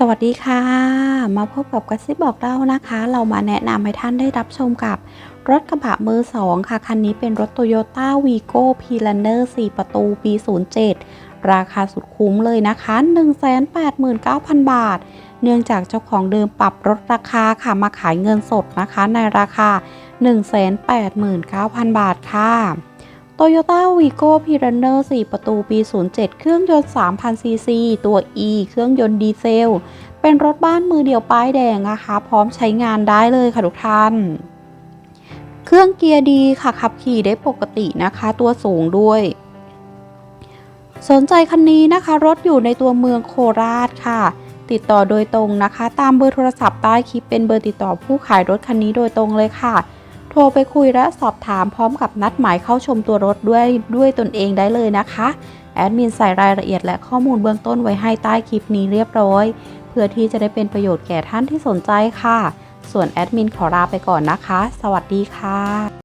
สวัสดีค่ะ มาพบกับกระซิบบอกเล่านะคะ เรามาแนะนำให้ท่านได้รับชมกับรถกระบะมือ 2 ค่ะ คันนี้เป็นรถ Toyota Vigo p l a n n e r 4 ประตูปี07 ราคาสุดคุ้มเลยนะคะ 189,000 บาท เนื่องจากเจ้าของเดิมปรับลดราคาค่ะ มาขายเงินสดนะคะ ในราคา 189,000 บาทค่ะ Toyota Vigo p r u n n e r 4ประตูปี 07 เครื่องยนต์ 3,000 ซีซี ตัว E เครื่องยนต์ดีเซล เป็นรถบ้านมือเดียวป้ายแดงนะคะ พร้อมใช้งานได้เลยค่ะทุกท่าน เครื่องเกียร์ดีค่ะ ขับขี่ได้ปกตินะคะ ตัวสูงด้วย สนใจคันนี้นะคะ รถอยู่ในตัวเมืองโคราชค่ะ ติดต่อโดยตรงนะคะ ตามเบอร์โทรศัพท์ใต้คลิปเป็นเบอร์ติดต่อผู้ขายรถคันนี้โดยตรงเลยค่ะโทรไปคุยและสอบถามพร้อมกับนัดหมายเข้าชมตัวรถด้วยด้วยตนเองได้เลยนะคะแอดมินใส่รายละเอียดและข้อมูลเบื้องต้นไว้ให้ใต้คลิปนี้เรียบร้อย เพื่อที่จะได้เป็นประโยชน์แก่ท่านที่สนใจค่ะ ส่วนแอดมินขอลาไปก่อนนะคะ สวัสดีค่ะ